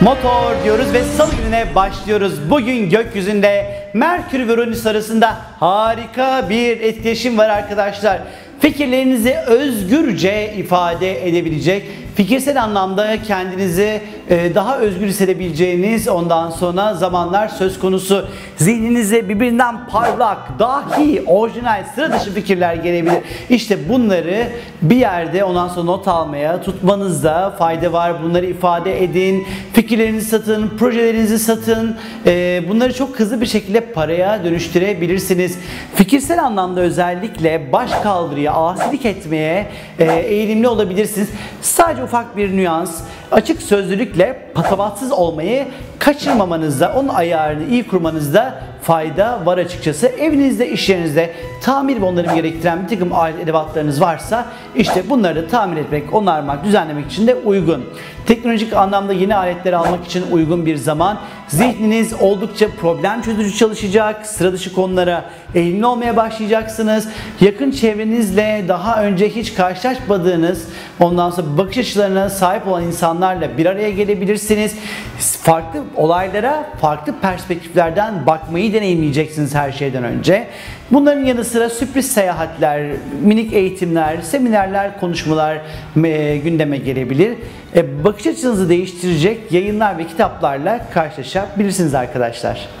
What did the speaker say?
Motor diyoruz ve salı gününe başlıyoruz. Bugün gökyüzünde Merkür ve Uranüs arasında harika bir etkileşim var arkadaşlar. Fikirlerinizi özgürce ifade edebilecek, fikirsel anlamda kendinizi e, daha özgür hissedebileceğiniz ondan sonra zamanlar söz konusu. Zihninize birbirinden parlak, dahi, orijinal, sıra dışı fikirler gelebilir. İşte bunları bir yerde ondan sonra not almaya, tutmanızda fayda var. Bunları ifade edin, fikirlerinizi satın, projelerinizi satın. E, bunları çok hızlı bir şekilde paraya dönüştürebilirsiniz. Fikirsel anlamda özellikle baş kaldırıya, asilik etmeye e, eğilimli olabilirsiniz. Sadece ufak bir nüans, açık sözlülükle patavatsız olmayı kaçırmamanızda, onun ayarını iyi kurmanızda fayda var açıkçası. Evinizde, iş yerinizde tamir ve onarım gerektiren bir takım alet edevatlarınız varsa işte bunları da tamir etmek, onarmak, düzenlemek için de uygun. Teknolojik anlamda yeni aletleri almak için uygun bir zaman. Zihniniz oldukça problem çözücü çalışacak. Sıra dışı konulara eğilimli olmaya başlayacaksınız. Yakın çevrenizle daha önce hiç karşılaşmadığınız ondan sonra bakış açılarına sahip olan insanlarla bir araya gelebilirsiniz. Farklı olaylara farklı perspektiflerden bakmayı deneyimleyeceksiniz her şeyden önce. Bunların yanı sıra sürpriz seyahatler, minik eğitimler, seminerler, konuşmalar e, gündeme gelebilir. E, bakış açınızı değiştirecek yayınlar ve kitaplarla karşılaşabilirsiniz arkadaşlar.